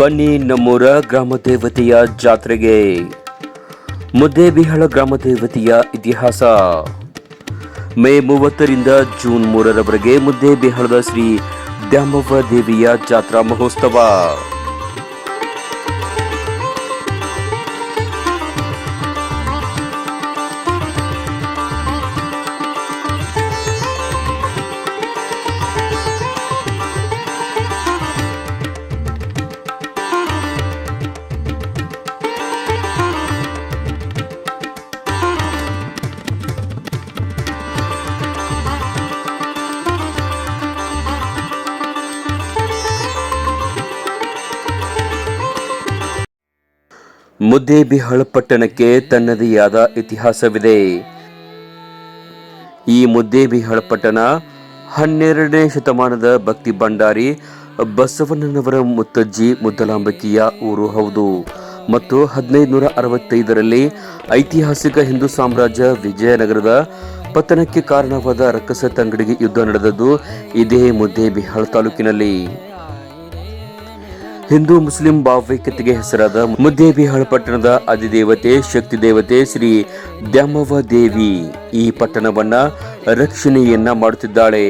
ಬನ್ನಿ ನಮ್ಮೂರ ಗ್ರಾಮ ದೇವತೆಯ ಜಾತ್ರೆಗೆ. ಮುದ್ದೇಬಿಹಳ ಗ್ರಾಮ ದೇವತೆಯ ಇತಿಹಾಸ. ಮೇ ಮೂವತ್ತರಿಂದ ಜೂನ್ ಮೂರರವರೆಗೆ ಮುದ್ದೇಬಿಹಳದ ಶ್ರೀ ದ್ಯಾಮವ್ವ ದೇವಿಯ ಜಾತ್ರಾ ಮಹೋತ್ಸವ. ಮುದ್ದೇಬಿಹಳ ಪಟ್ಟಣಕ್ಕೆ ತನ್ನದೇ ಆದ ಇತಿಹಾಸವಿದೆ. ಈ ಮುದ್ದೇಬಿಹಳ ಪಟ್ಟಣ ಹನ್ನೆರಡನೇ ಶತಮಾನದ ಭಕ್ತಿ ಭಂಡಾರಿ ಬಸವಣ್ಣನವರ ಮುತ್ತಜ್ಜಿ ಮುದ್ದಲಾಂಬಿಕೆಯ ಊರು ಹೌದು. ಮತ್ತು ಹದಿನೈದು ನೂರ ಅರವತ್ತೈದರಲ್ಲಿ ಐತಿಹಾಸಿಕ ಹಿಂದೂ ಸಾಮ್ರಾಜ್ಯ ವಿಜಯನಗರದ ಪತನಕ್ಕೆ ಕಾರಣವಾದ ರಕ್ಕಸ ತಂಗಡಿಗೆ ಯುದ್ಧ ನಡೆದದ್ದು ಇದೇ ಮುದ್ದೇಬಿಹಾಳ ತಾಲೂಕಿನಲ್ಲಿ. ಹಿಂದೂ ಮುಸ್ಲಿಂ ಭಾವೈಕ್ಯತೆಗೆ ಹೆಸರಾದ ಮುದ್ದೇಬಿಹಾಳ ಪಟ್ಟಣದ ಅಧಿದೇವತೆ ಶಕ್ತಿ ದೇವತೆ ಶ್ರೀ ದ್ಯಾಮವ ದೇವಿ ಈ ಪಟ್ಟಣವನ್ನ ರಕ್ಷಣೆಯನ್ನ ಮಾಡುತ್ತಿದ್ದಾಳೆ.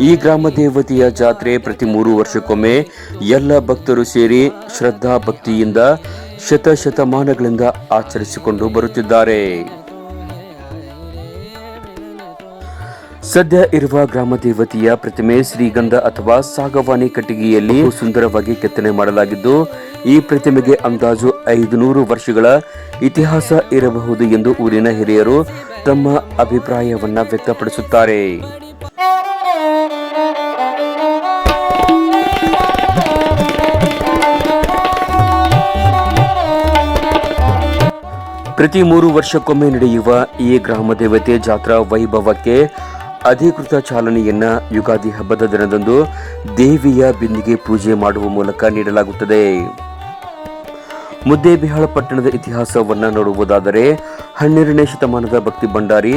ಈ ಗ್ರಾಮ ದೇವತೆಯ ಜಾತ್ರೆ ಪ್ರತಿ ಮೂರು ವರ್ಷಕ್ಕೊಮ್ಮೆ ಎಲ್ಲ ಭಕ್ತರು ಸೇರಿ ಶ್ರದ್ಧಾ ಭಕ್ತಿಯಿಂದ ಶತಶತಮಾನಗಳಿಂದ ಆಚರಿಸಿಕೊಂಡು ಬರುತ್ತಿದ್ದಾರೆ. ಸದ್ಯ ಇರುವ ಗ್ರಾಮ ದೇವತೆಯ ಪ್ರತಿಮೆ ಶ್ರೀಗಂಧ ಅಥವಾ ಸಾಗವಾನಿ ಕಟ್ಟಿಗೆಯಲ್ಲಿ ಸುಂದರವಾಗಿ ಕೆತ್ತನೆ ಮಾಡಲಾಗಿದ್ದು, ಈ ಪ್ರತಿಮೆಗೆ ಅಂದಾಜು ಐದುನೂರು ವರ್ಷಗಳ ಇತಿಹಾಸ ಇರಬಹುದು ಎಂದು ಊರಿನ ಹಿರಿಯರು ತಮ್ಮ ಅಭಿಪ್ರಾಯವನ್ನ ವ್ಯಕ್ತಪಡಿಸುತ್ತಾರೆ. ಪ್ರತಿ ಮೂರು ವರ್ಷಕ್ಕೊಮ್ಮೆ ನಡೆಯುವ ಈ ಗ್ರಾಮ ದೇವತೆ ಜಾತ್ರಾ ವೈಭವಕ್ಕೆ ಅಧಿಕೃತ ಚಾಲನೆಯನ್ನ ಯುಗಾದಿ ಹಬ್ಬದ ದಿನದಂದು ದೇವಿಯ ಬಿಂದಿಗೆ ಪೂಜೆ ಮಾಡುವ ಮೂಲಕ ನೀಡಲಾಗುತ್ತದೆ. ಮುದ್ದೇಬಿಹಾಳ ಪಟ್ಟಣದ ಇತಿಹಾಸವನ್ನು ನೋಡುವುದಾದರೆ ಹನ್ನೆರಡನೇ ಶತಮಾನದ ಭಕ್ತಿ ಭಂಡಾರಿ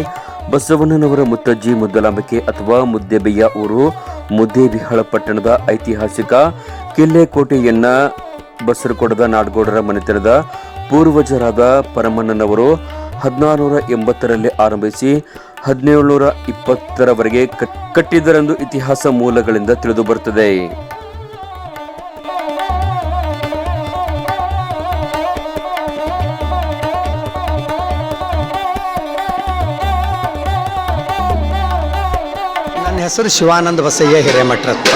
ಬಸವಣ್ಣನವರ ಮುತ್ತಜ್ಜಿ ಮುದ್ದಲಾಂಬಿಕೆ ಅಥವಾ ಮುದ್ದೆಬೆಯ ಊರು ಮುದ್ದೇಬಿಹಾಳ ಪಟ್ಟಣದ ಐತಿಹಾಸಿಕ ಕಿಲ್ಲೆ ಕೋಟೆಯನ್ನ ಬಸರಕೊಡದ ನಾಡಗೌಡರ ಮನೆತನದ ಪೂರ್ವಜರಾದ ಪರಮಣ್ಣನವರು ಹದಿನಾರುನೂರ ಎಂಬತ್ತರಲ್ಲಿ ಆರಂಭಿಸಿ ಹದಿನೇಳುನೂರ ಇಪ್ಪತ್ತರವರೆಗೆ ಕಟ್ಟಿದ್ದರೆಂದು ಇತಿಹಾಸ ಮೂಲಗಳಿಂದ ತಿಳಿದು ಬರುತ್ತದೆ ನನ್ನ ಹೆಸರು ಶಿವಾನಂದ ಬಸಯ್ಯ ಹಿರೇಮಠರತ್ತ.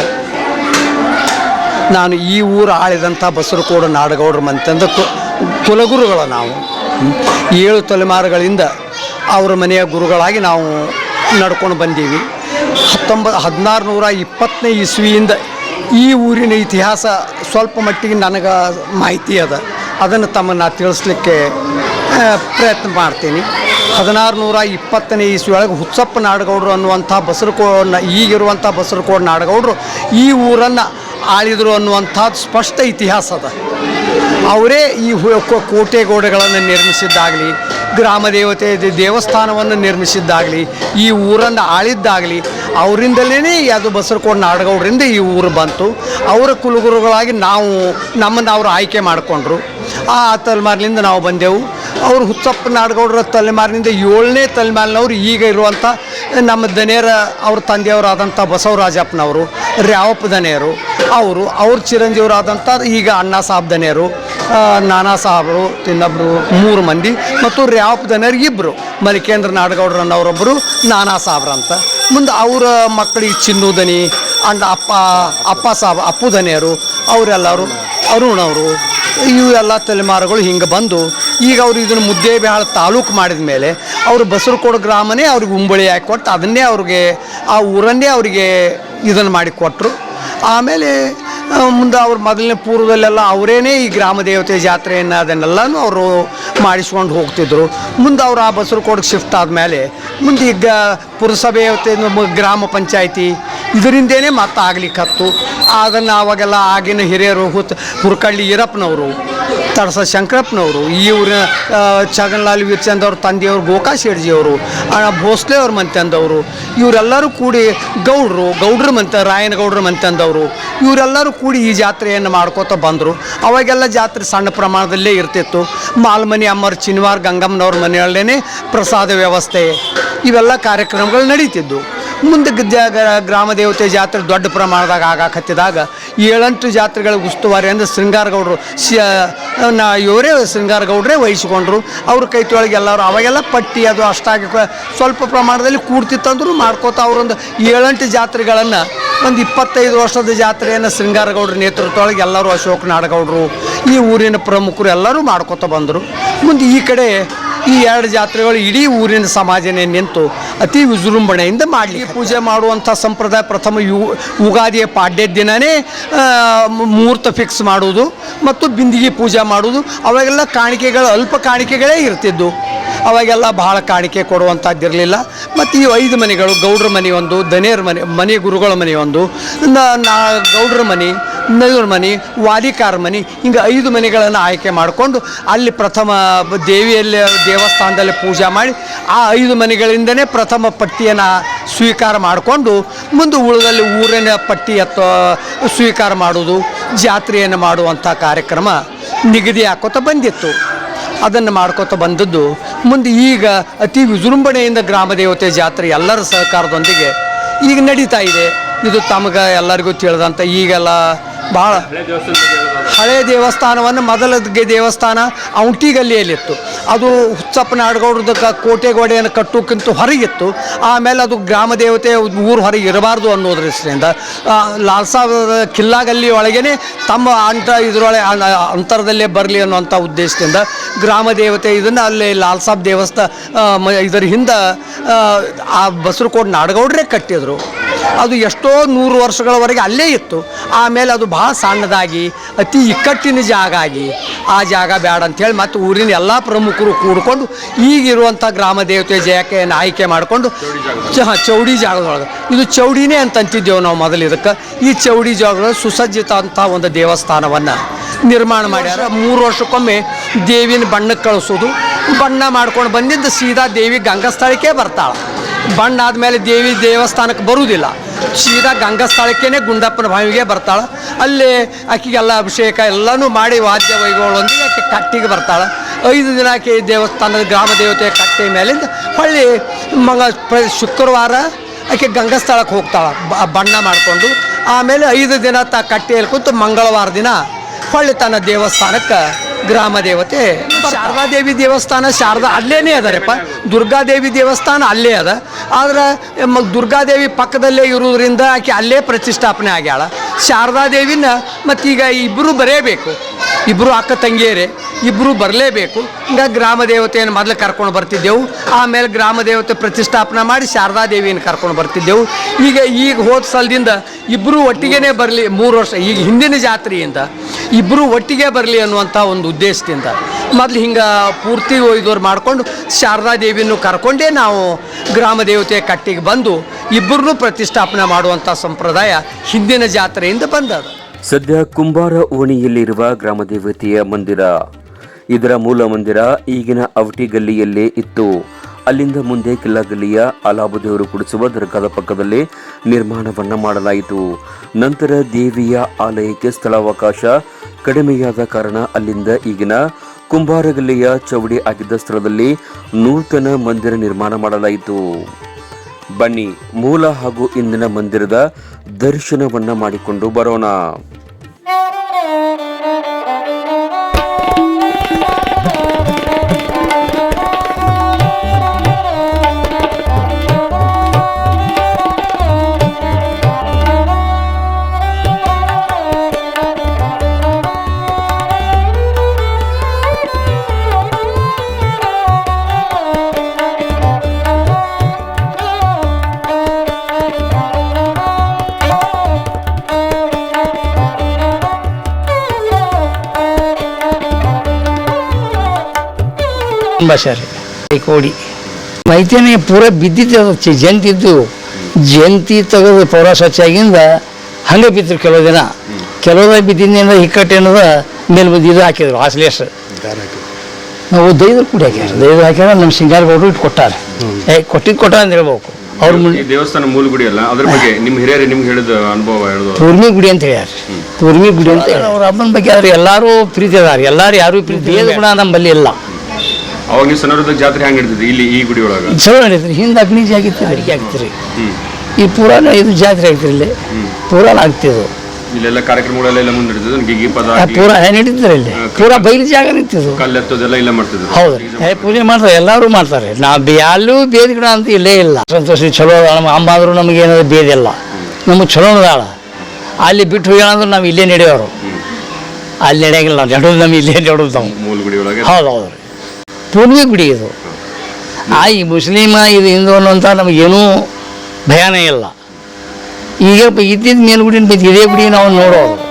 ನಾನು ಈ ಊರು ಆಳಿದಂಥ ಬಸರಕೋಡು ನಾಡಗೌಡರು ಮಂತಂದ ಕುಲಗುರುಗಳು ನಾವು. ಏಳು ತಲೆಮಾರುಗಳಿಂದ ಅವರ ಮನೆಯ ಗುರುಗಳಾಗಿ ನಾವು ನಡ್ಕೊಂಡು ಬಂದೀವಿ. ಹತ್ತೊಂಬ ಹದಿನಾರು ನೂರ ಇಪ್ಪತ್ತನೇ ಇಸ್ವಿಯಿಂದ ಈ ಊರಿನ ಇತಿಹಾಸ ಸ್ವಲ್ಪ ಮಟ್ಟಿಗೆ ನನಗೆ ಮಾಹಿತಿ ಅದ. ಅದನ್ನು ತಮ್ಮನ್ನು ತಿಳಿಸ್ಲಿಕ್ಕೆ ಪ್ರಯತ್ನ ಮಾಡ್ತೀನಿ. ಹದಿನಾರು ನೂರ ಇಪ್ಪತ್ತನೇ ಇಸ್ವಿಯೊಳಗೆ ಹುಚ್ಚಪ್ಪ ನಾಡಗೌಡರು ಅನ್ನುವಂಥ ಬಸರಕೋಡ್ ಈಗಿರುವಂಥ ಬಸರಕೋಡ್ ನಾಡಗೌಡರು ಈ ಊರನ್ನು ಆಳಿದರು ಅನ್ನುವಂಥದ್ದು ಸ್ಪಷ್ಟ ಇತಿಹಾಸ ಅದ. ಅವರೇ ಈ ಕೋಟೆ ಗೋಡೆಗಳನ್ನು ನಿರ್ಮಿಸಿದ್ದಾಗಲಿ ಗ್ರಾಮ ದೇವತೆ ದೇವಸ್ಥಾನವನ್ನು ನಿರ್ಮಿಸಿದ್ದಾಗಲಿ ಈ ಊರನ್ನು ಆಳಿದ್ದಾಗಲಿ ಅವರಿಂದಲೇ ಅದು ಬಸರಕೋಡ್ ನಾಡಗೌಡರಿಂದ ಈ ಊರು ಬಂತು. ಅವರ ಕುಲಗುರುಗಳಾಗಿ ನಾವು ನಮ್ಮನ್ನು ಅವರು ಆಯ್ಕೆ ಮಾಡಿಕೊಂಡ್ರು. ಆ ತಲೆಮಾರಿನಿಂದ ನಾವು ಬಂದೆವು. ಅವರು ಹುಚ್ಚಪ್ಪ ನಾಡಗೌಡರ ತಲೆಮಾರಿನಿಂದ ಏಳನೇ ತಲೆಮಾರಿನವರು ಈಗ ಇರುವಂಥ ನಮ್ಮ ದನಿಯರ ಅವ್ರ ತಂದೆಯವರಾದಂಥ ಬಸವರಾಜಪ್ಪನವರು ರ್ಯಾವಪ್ಪ ದನಿಯರು ಅವರು ಅವ್ರ ಚಿರಂಜೀವರಾದಂಥ ಈಗ ಅಣ್ಣಾ ಸಾಬ್ ದನಿಯರು ಆ, ನಾನಾ ಸಾಹೇಬರು ಇನ್ನೊಬ್ಬರು ಮೂರು ಮಂದಿ ಮತ್ತು ರ್ಯಾಪ್ ಜನರಿಗೆ ಇಬ್ಬರು ಮಲಿಕೇಂದ್ರ ನಾಡಗೌಡರು ಅನ್ನೋರೊಬ್ಬರು ನಾನಾ ಸಾಬ್ರ ಅಂತ ಮುಂದೆ ಅವರ ಮಕ್ಕಳಿಗೆ ಚಿನ್ನು ದನಿ, ಅಂಡ್ ಅಪ್ಪ ಅಪ್ಪ ಸಾಬ್ ಅಪ್ಪು ದನಿಯರು, ಅವರೆಲ್ಲರು ಅರುಣವರು ಇವು ಎಲ್ಲ ತಲೆಮಾರುಗಳು ಹಿಂಗೆ ಬಂದು, ಈಗ ಅವರು ಇದನ್ನು ಮುದ್ದೇಬಿಹಾಳ ತಾಲೂಕು ಮಾಡಿದ ಮೇಲೆ ಅವರು ಬಸರಕೋಡು ಗ್ರಾಮನೇ ಅವ್ರಿಗೆ ಉಂಬಳಿ ಹಾಕಿ ಕೊಟ್ಟು ಅದನ್ನೇ ಅವ್ರಿಗೆ, ಆ ಊರನ್ನೇ ಅವರಿಗೆ ಇದನ್ನು ಮಾಡಿ ಕೊಟ್ಟರು ಆಮೇಲೆ ಮುಂದೆ ಅವ್ರ ಮೊದಲನೇ ಪೂರ್ವದಲ್ಲೆಲ್ಲ ಅವರೇನೇ ಈ ಗ್ರಾಮ ದೇವತೆ ಜಾತ್ರೆಯನ್ನು ಅದನ್ನೆಲ್ಲನೂ ಅವರು ಮಾಡಿಸ್ಕೊಂಡು ಹೋಗ್ತಿದ್ರು. ಮುಂದೆ ಅವರು ಆ ಬಸರಕೋಡಿಗೆ ಶಿಫ್ಟ್ ಆದಮೇಲೆ ಮುಂದೆ ಈಗ ಪುರಸಭೆ ಗ್ರಾಮ ಪಂಚಾಯಿತಿ ಇದರಿಂದೇನೆ ಮತ್ತೆ ಆಗ್ಲಿಕ್ಕತ್ತು ಅದನ್ನು ಅವಾಗೆಲ್ಲ ಆಗಿನ ಹಿರಿಯರು ಹುತ್ ಹುರ್ಕಳ್ಳಿ ಈರಪ್ಪನವರು ತಡಸ ಶಂಕರಪ್ಪನವರು, ಈ ಊರಿನ ಛಗನ್ಲಾಲ್ ವೀರ್ಚಂದ್ ಅವ್ರ ತಂದೆಯವರು ಗೋಕಾ ಶೆಡ್ಜಿಯವರು ಭೋಸ್ಲೆ ಅವ್ರ ಮಂತ್ಯಂದವರು, ಇವರೆಲ್ಲರೂ ಕೂಡಿ ಗೌಡರು, ಗೌಡ್ರ ಮಂತ ರಾಯನಗೌಡ್ರ ಮಂತಂದವರು ಇವರೆಲ್ಲರೂ ಕೂಡಿ ಈ ಜಾತ್ರೆಯನ್ನು ಮಾಡ್ಕೋತ ಬಂದರು. ಅವಾಗೆಲ್ಲ ಜಾತ್ರೆ ಸಣ್ಣ ಪ್ರಮಾಣದಲ್ಲೇ ಇರ್ತಿತ್ತು. ಮಾಲ್ಮನಿ ಅಮ್ಮರ್ ಚಿನ್ವಾರ್ ಗಂಗಮ್ಮನವ್ರ ಮನೆಯಲ್ಲೇ ಪ್ರಸಾದ ವ್ಯವಸ್ಥೆ, ಇವೆಲ್ಲ ಕಾರ್ಯಕ್ರಮಗಳು ನಡೀತಿದ್ದು ಮುಂದೆ ಗ್ರಾಮ ದೇವತೆ ಜಾತ್ರೆ ದೊಡ್ಡ ಪ್ರಮಾಣದಾಗ ಆಗಾಕತ್ತಿದಾಗ ಏಳೆಂಟು ಜಾತ್ರೆಗಳ ಉಸ್ತುವಾರಿ ಅಂದರೆ ಶೃಂಗಾರಗೌಡರು ನಾ, ಇವರೇ ಶೃಂಗಾರಗೌಡರೇ ವಹಿಸಿಕೊಂಡ್ರು. ಅವ್ರ ಕೈ ತೊಳಗೆ ಎಲ್ಲರೂ ಅವಾಗೆಲ್ಲ ಪಟ್ಟಿ ಅದು ಅಷ್ಟಾಗಿ ಸ್ವಲ್ಪ ಪ್ರಮಾಣದಲ್ಲಿ ಕೂಡ್ತಿತ್ತಂದ್ರು ಮಾಡ್ಕೋತಾ ಅವರೊಂದು ಏಳೆಂಟು ಜಾತ್ರೆಗಳನ್ನು ಒಂದು ಇಪ್ಪತ್ತೈದು ವರ್ಷದ ಜಾತ್ರೆಯನ್ನು ಶೃಂಗಾರಗೌಡ್ರ ನೇತೃತ್ವದೊಳಗೆ ಎಲ್ಲರೂ ಅಶೋಕ್ ನಾಡಗೌಡರು ಈ ಊರಿನ ಪ್ರಮುಖರು ಎಲ್ಲರೂ ಮಾಡ್ಕೋತ ಬಂದರು. ಮುಂದೆ ಈ ಕಡೆ ಈ ಎರಡು ಜಾತ್ರೆಗಳು ಇಡೀ ಊರಿನ ಸಮಾಜನೇ ನಿಂತು ಅತಿ ವಿಜೃಂಭಣೆಯಿಂದ ಮಾಡಲಿ ಪೂಜೆ ಮಾಡುವಂಥ ಸಂಪ್ರದಾಯ ಪ್ರಥಮ ಯು ಯುಗಾದಿಯ ಪಾಡ್ಯ ದಿನವೇ ಮುಹೂರ್ತ ಫಿಕ್ಸ್ ಮಾಡುವುದು ಮತ್ತು ಬಿಂದಿಗೆ ಪೂಜೆ ಮಾಡುವುದು. ಅವಾಗೆಲ್ಲ ಕಾಣಿಕೆಗಳು ಅಲ್ಪ ಕಾಣಿಕೆಗಳೇ ಇರ್ತಿದ್ದು. ಅವಾಗೆಲ್ಲ ಭಾಳ ಕಾಣಿಕೆ ಕೊಡುವಂಥದ್ದಿರಲಿಲ್ಲ ಮತ್ತು ಈ ಐದು ಮನೆಗಳು ಗೌಡ್ರ ಮನೆ ಒಂದು ದನೇರ್ ಮನೆ ಮನೆ ಗುರುಗಳ ಮನೆ ಒಂದು ನಾ, ಗೌಡ್ರ ಮನೆ ನಲ್ಲೂರ ಮನೆ, ವಾಲಿಕಾರ ಮನೆ, ಹಿಂಗೆ ಐದು ಮನೆಗಳನ್ನು ಆಯ್ಕೆ ಮಾಡಿಕೊಂಡು ಅಲ್ಲಿ ಪ್ರಥಮ ದೇವಿಯಲ್ಲಿ, ದೇವಸ್ಥಾನದಲ್ಲಿ ಪೂಜೆ ಮಾಡಿ ಆ ಐದು ಮನೆಗಳಿಂದನೇ ಪ್ರಥಮ ಪಟ್ಟಿಯನ್ನು ಸ್ವೀಕಾರ ಮಾಡಿಕೊಂಡು ಮುಂದೆ ಉಳಿದಲ್ಲಿ ಊರಿನ ಪಟ್ಟಿ ಅಥವಾ ಸ್ವೀಕಾರ ಮಾಡೋದು ಜಾತ್ರೆಯನ್ನು ಮಾಡುವಂಥ ಕಾರ್ಯಕ್ರಮ ನಿಗದಿ ಹಾಕೋತ ಬಂದಿತ್ತು. ಅದನ್ನು ಮಾಡ್ಕೋತ ಬಂದದ್ದು ಮುಂದೆ ಈಗ ಅತಿ ವಿಜೃಂಭಣೆಯಿಂದ ಗ್ರಾಮ ದೇವತೆ ಜಾತ್ರೆ ಎಲ್ಲರ ಸಹಕಾರದೊಂದಿಗೆ ಈಗ ನಡೀತಾ ಇದೆ. ಇದು ತಮಗೆ ಎಲ್ಲರಿಗೂ ತಿಳಿದಂಥ ಈಗೆಲ್ಲ ಭಾಳ ಹಳೆ ದೇವಸ್ಥಾನವನ್ನು ಮೊದಲ ದೇವಸ್ಥಾನ ಔಂಟಿ ಗಲ್ಲಿಯಲ್ಲಿತ್ತು ಅದು ಹುಚ್ಚಪ್ಪ ನಾಡಗೌಡ್ರದ ಕ ಕೋಟೆ ಗೋಡೆಯನ್ನು ಕಟ್ಟೋಕ್ಕಿಂತ ಹೊರಗಿತ್ತು. ಆಮೇಲೆ ಅದು ಗ್ರಾಮ ದೇವತೆ ಊರು ಹೊರಗೆ ಇರಬಾರ್ದು ಅನ್ನೋದ್ರ ಹೆಸರಿಂದ ಆ, ಲಾಲ್ಸಾ ಕಿಲ್ಲಾಗಲ್ಲಿ ಒಳಗೇನೆ ತಮ್ಮ ಅಂಟ ಇದರೊಳಗೆ ಅಂತರದಲ್ಲೇ ಬರಲಿ ಅನ್ನುವಂಥ ಉದ್ದೇಶದಿಂದ ಗ್ರಾಮ ದೇವತೆ ಇದನ್ನು ಅಲ್ಲಿ ಲಾಲ್ ಸಾಬ್ ದೇವಸ್ಥಾನ ಇದರ ಹಿಂದೆ ಆ, ಆ ಬಸರುಕೋಟೆ ನಾಡಗೌಡ್ರೆ ಕಟ್ಟಿದರು. ಅದು ಎಷ್ಟೋ ನೂರು ವರ್ಷಗಳವರೆಗೆ ಅಲ್ಲೇ ಇತ್ತು. ಆಮೇಲೆ ಅದು ಭಾಳ ಸಣ್ಣದಾಗಿ ಅತಿ ಇಕ್ಕಟ್ಟಿನ ಜಾಗ ಆಗಿ ಆ ಜಾಗ ಬೇಡ ಅಂಥೇಳಿ ಮತ್ತು ಊರಿನ ಎಲ್ಲ ಪ್ರಮುಖರು ಕೂಡಿಕೊಂಡು ಈಗಿರುವಂಥ ಗ್ರಾಮ ದೇವತೆ ಜಯಕೆಯನ್ನು ಆಯ್ಕೆ ಮಾಡಿಕೊಂಡು ಚ ಚೌಡಿ ಜಾಗದೊಳಗೆ. ಇದು ಚೌಡಿನೇ ಅಂತ ಅಂತಿದ್ದೇವೆ ನಾವು ಮೊದಲು ಇದಕ್ಕೆ. ಈ ಚೌಡಿ ಜಾಗದೊಳಗೆ ಸುಸಜ್ಜಿತ ಅಂತ ಒಂದು ದೇವಸ್ಥಾನವನ್ನು ನಿರ್ಮಾಣ ಮಾಡ್ಯಾರ. ಮೂರು ವರ್ಷಕ್ಕೊಮ್ಮೆ ದೇವಿನ ಬಣ್ಣಕ್ಕೆ ಕಳಿಸೋದು. ಬಣ್ಣ ಮಾಡ್ಕೊಂಡು ಬಂದಿದ್ದು ಸೀದಾ ದೇವಿ ಗಂಗಸ್ಥಳಕ್ಕೆ ಬರ್ತಾಳೆ. ಬಣ್ಣ ಆದಮೇಲೆ ದೇವಿ ದೇವಸ್ಥಾನಕ್ಕೆ ಬರುವುದಿಲ್ಲ. ಸೀದಾ ಗಂಗಸ್ಥಳಕ್ಕೇ ಗುಂಡಪ್ಪನ ಬಾವಿಗೆ ಬರ್ತಾಳೆ. ಅಲ್ಲಿ ಆಕೆಗೆಲ್ಲ ಅಭಿಷೇಕ ಎಲ್ಲನೂ ಮಾಡಿ ವಾದ್ಯ ವೈಭವಗಳೊಂದಿಗೆ ಆಕೆ ಕಟ್ಟಿಗೆ ಬರ್ತಾಳೆ. ಐದು ದಿನ ಆಕೆ ದೇವಸ್ಥಾನದ ಗ್ರಾಮ ದೇವತೆ ಕಟ್ಟೆ ಮೇಲಿಂದ ಹೊಳ್ಳಿ ಮಂಗ ಶುಕ್ರವಾರ ಆಕೆ ಗಂಗಸ್ಥಳಕ್ಕೆ ಹೋಗ್ತಾಳೆ. ಬಣ್ಣ ಮಾಡಿಕೊಂಡು. ಆಮೇಲೆ ಐದು ದಿನ ತ ಕಟ್ಟೆಯಲ್ಲಿ ಕೂತು ಮಂಗಳವಾರ ದಿನ ಹೊಳ್ಳಿ ತನ್ನ ದೇವಸ್ಥಾನಕ್ಕೆ ಗ್ರಾಮ ದೇವತೆ. ಶಾರದಾದೇವಿ ದೇವಸ್ಥಾನ ಶಾರದಾ ಅಲ್ಲೇನೇ ಅದಾರಪ್ಪ ದುರ್ಗಾದೇವಿ ದೇವಸ್ಥಾನ ಅಲ್ಲೇ ಅದ. ಆದ್ರೆ ದುರ್ಗಾದೇವಿ ಪಕ್ಕದಲ್ಲೇ ಇರೋದ್ರಿಂದ ಆಕೆ ಅಲ್ಲೇ ಪ್ರತಿಷ್ಠಾಪನೆ ಆಗ್ಯಾಳ. ಶಾರದಾದೇವಿನ ಮತ್ತೀಗ ಇಬ್ಬರು ಬರೇಬೇಕು. ಇಬ್ಬರು ಅಕ್ಕ ತಂಗಿಯರೇ ಇಬ್ಬರು ಬರಲೇಬೇಕು. ಹಿಂಗಾಗಿ ಗ್ರಾಮ ದೇವತೆಯನ್ನು ಮೊದಲು ಕರ್ಕೊಂಡು ಬರ್ತಿದ್ದೆವು. ಆಮೇಲೆ ಗ್ರಾಮ ದೇವತೆ ಪ್ರತಿಷ್ಠಾಪನೆ ಮಾಡಿ ಶಾರದಾದೇವಿಯನ್ನು ಕರ್ಕೊಂಡು ಬರ್ತಿದ್ದೆವು. ಈಗ ಈಗ ಹೋದ ಸಲದಿಂದ ಇಬ್ಬರು ಒಟ್ಟಿಗೆನೇ ಬರಲಿ, ಮೂರು ವರ್ಷ, ಈಗ ಹಿಂದಿನ ಜಾತ್ರೆಯಿಂದ ಇಬ್ಬರು ಒಟ್ಟಿಗೆ ಬರಲಿ ಅನ್ನುವಂಥ ಒಂದು ಉದ್ದೇಶದಿಂದ ಮೊದಲು ಹಿಂಗೆ ಪೂರ್ತಿ ಒಯ್ದವ್ರು ಮಾಡಿಕೊಂಡು ಶಾರದಾದೇವಿಯನ್ನು ಕರ್ಕೊಂಡೇ ನಾವು ಗ್ರಾಮ ದೇವತೆ ಕಟ್ಟಿಗೆ ಬಂದು ಇಬ್ಬರನ್ನೂ ಪ್ರತಿಷ್ಠಾಪನೆ ಮಾಡುವಂಥ ಸಂಪ್ರದಾಯ ಹಿಂದಿನ ಜಾತ್ರೆಯಿಂದ ಬಂದದ. ಸದ್ಯ ಕುಂಬಾರ ಓಣಿಯಲ್ಲಿರುವ ಗ್ರಾಮ ದೇವತೆಯ ಮಂದಿರ. ಇದರ ಮೂಲ ಮಂದಿರ ಈಗಿನ ಅವಟಿ ಗಲ್ಲಿಯಲ್ಲೇ ಇತ್ತು. ಅಲ್ಲಿಂದ ಮುಂದೆ ಕಿಲ್ಲಗಲ್ಲಿಯ ಅಲಾಬುದೇವರು ಕುಡಿಸುವ ದರ್ಗಾದ ಪಕ್ಕದಲ್ಲಿ ನಿರ್ಮಾಣವನ್ನ ಮಾಡಲಾಯಿತು. ನಂತರ ದೇವಿಯ ಆಲಯಕ್ಕೆ ಸ್ಥಳಾವಕಾಶ ಕಡಿಮೆಯಾದ ಕಾರಣ ಅಲ್ಲಿಂದ ಈಗಿನ ಕುಂಬಾರಗಲ್ಲಿಯ ಚೌಡಿ ಆಗಿದ್ದ ಸ್ಥಳದಲ್ಲಿ ನೂತನ ಮಂದಿರ ನಿರ್ಮಾಣ ಮಾಡಲಾಯಿತು. ಬನ್ನಿ ಮೂಲ ಹಾಗೂ ಇಂದಿನ ಮಂದಿರದ ದರ್ಶನವನ್ನ ಮಾಡಿಕೊಂಡು ಬರೋಣ. ಬಶಾರಿ ಕೋಡಿ. ಮೈತೇನೆ ಪೂರ ಬಿದ್ದಿತ್ತು ಜಂತಿದ್ದು ಜಂತಿ ತೆಗೆದು ಪೌರ ಸ್ವಚ್ಛಾಗಿಂದ ಹಂಗೆ ಬಿದ್ದರು ಕೆಲವು ದಿನ. ಕೆಲವು ಬಿದ್ದಿದ್ದರಿಂದ ಹಿಕ್ಕಟ್ಟು ಏನದ ಮೇಲೆ ಬಂದು ಇದು ಹಾಕಿದ್ರು ಆಸ್ಲೇಸ್ ನಾವು ದೈವರು ಕೂಡ ಹಾಕ್ಯಾರ. ದೈವರು ಹಾಕ್ಯಾರ ನಮ್ಮ ಸಿಂಗಾರ ಗೌಡ್ರು ಇಟ್ಟು ಕೊಟ್ಟಾರ. ಏ ಕೊಟ್ಟಿದ್ದು ಕೊಟ್ಟಾರ ಅಂತ ಹೇಳ್ಬೇಕು. ಅವ್ರ ದೇವಸ್ಥಾನ ಮೂಲ ಗುಡಿ ಅಲ್ಲ ಅದ್ರ ಬಗ್ಗೆ ನಿಮ್ಮ ಹಿರಿಯರು ನಿಮ್ಗೆ ಹೇಳಿದ ಅನುಭವ ಹೇಳೋದು. ತೂರ್ಮಿ ಗುಡಿ ಅಂತ ಹೇಳ್ಯಾರ. ತೂರ್ಮಿ ಗುಡಿ ಅಂತ ಹೇಳಿ ಅವ್ರ ಹಬ್ಬನ ಬಗ್ಗೆ ಆದ್ರೆ ಎಲ್ಲರೂ ಪ್ರೀತಿ ಅದಾರ. ಎಲ್ಲರೂ ಯಾರು ಪ್ರೀತಿ ಗುಣ ನಮ್ಮಲ್ಲಿ ಇಲ್ಲ. ಅವಾಗ ನೀವು ಸಣ್ಣವ್ರದಾಗ ಜಾತ್ರೆ ಹೆಂಗ್ ನಡೀತಿದ್ರಿ ಇಲ್ಲಿ ಈ ಗುಡಿ ಒಳಗೆ ಚಲೋ ನಡೀತ್ರಿ ಹಿಂದೆ ಅಗ್ನಿಜಿ ಆಗಿತ್ತು ಅಡಿಗೆ ಆಗ್ತಿರಿ ಈ ಪುರಾಣ ಇದು ಜಾತ್ರೆ ಆಗ್ತಿರಿ ಇಲ್ಲಿ. ಪುರಾಣ ಆಗ್ತಿದ್ದು ಇಲ್ಲೆಲ್ಲ ಕಾರ್ಯಕ್ರಮಗಳೆಲ್ಲ ಮುಂದೆ ನಡೀತದೆ? ಗಿಗಿ ಪದ ಪೂರ ನಡೀತಿದ್ರು ಇಲ್ಲಿ. ಪೂರ ಬಯಲು ಜಾಗ ನಿಂತಿದ್ದು ಕಲ್ಲೆತ್ತೋದೆಲ್ಲ ಇಲ್ಲ ಮಾಡ್ತಿದ್ರು. ಹೌದು ಏ ಪೂಜೆ ಮಾಡ್ತಾರೆ. ಎಲ್ಲರೂ ಮಾಡ್ತಾರೆ. ನಾ ಬೆ- ಎಲ್ಲೂ ಬೇದ ಗಿಡ ಅಂತ ಇಲ್ಲೇ ಇಲ್ಲ. ಸಂತೋಷ ಚಲೋ ಅದಾಳ. ನಮ್ಮ ಅಮ್ಮ ಆದರೂ ನಮಗೆ ಏನಾದ್ರು ಬೇದಿಲ್ಲ ನಮಗೆ ಚಲೋ ಅದಾಳ. ಅಲ್ಲಿ ಬಿಟ್ಟು ಹೋಗ್ಯಾಳಂದ್ರೆ ನಾವು ಇಲ್ಲೇ ನಡೆಯೋರು. ಅಲ್ಲಿ ನಡೆಯಂಗಿಲ್ಲ. ನಾವು ನಡೆಯೋದು ನಮಗೆ ಇಲ್ಲೇ ನಡೆಯೋದು ನಾವು. ಮೂಲ ಗುಡಿ ಒಳಗೆ ಹೌದು ಹೌದು ಪೂರ್ವಿ ಗುಡಿ ಇದು. ಆ ಈ ಮುಸ್ಲಿಮ, ಇದು ಹಿಂದೂ ಅನ್ನುವಂಥ ನಮಗೇನೂ ಭಯನೇ ಇಲ್ಲ. ಈಗ ಇದ್ದಿದ್ದ ಮೇಲ್ಗುಡಿನ ಬಿದ್ದು ಇದೇ ಗುಡಿ ನಾವು ನೋಡೋದು.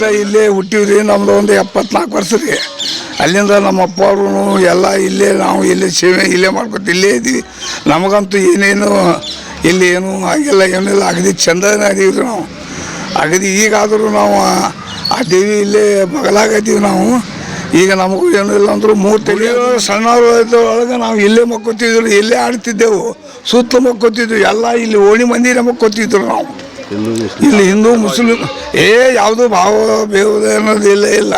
ಹುಟ್ಟಿದ್ದ ಇಲ್ಲೇ ಹುಟ್ಟಿವ್ರಿ ನಮ್ದು ಒಂದು ಎಪ್ಪತ್ನಾಲ್ಕು ವರ್ಷ ರೀ. ಅಲ್ಲಿಂದ ನಮ್ಮ ಅಪ್ಪ ಅವರು ಎಲ್ಲ ಇಲ್ಲೇ ನಾವು ಇಲ್ಲೇ ಸೇವೆ ಇಲ್ಲೇ ಮಾಡ್ಕೊತ ಇಲ್ಲೇ ಇದ್ದೀವಿ. ನಮಗಂತೂ ಏನೇನು ಇಲ್ಲಿ ಏನು ಆಗಿಲ್ಲ ಏನಿಲ್ಲ ಅಗದಿ ಚಂದನೇ ಅದೀವಿ ರೀ ನಾವು. ಅಗದಿ ಈಗಾದರೂ ನಾವು ಆ- ದೇವಿ ಇಲ್ಲೇ ಬಗಲಾಗತ್ತೀವಿ ನಾವು. ಈಗ ನಮಗೂ ಏನೂ ಇಲ್ಲ ಅಂದರೂ ಮೂರು ತಲೆ ಸಣ್ಣವರು ಒಳಗೆ ನಾವು ಇಲ್ಲೇ ಮಕ್ಕೋತಿದ್ರು ಇಲ್ಲೇ ಆಡ್ತಿದ್ದೆವು. ಸುತ್ತಲೂ ಮಕ್ಕೋತಿದ್ವಿ ಎಲ್ಲ ಇಲ್ಲಿ ಓಣಿ ಮಂದಿರ ಮಕ್ಕೋತಿದ್ರು ನಾವು. ಇಲ್ಲಿ ಹಿಂದೂ ಮುಸ್ಲಿಂ ಏ ಯಾವುದು ಭಾವ ಬೇವುದ ಅನ್ನೋದು ಇಲ್ಲೇ ಇಲ್ಲ.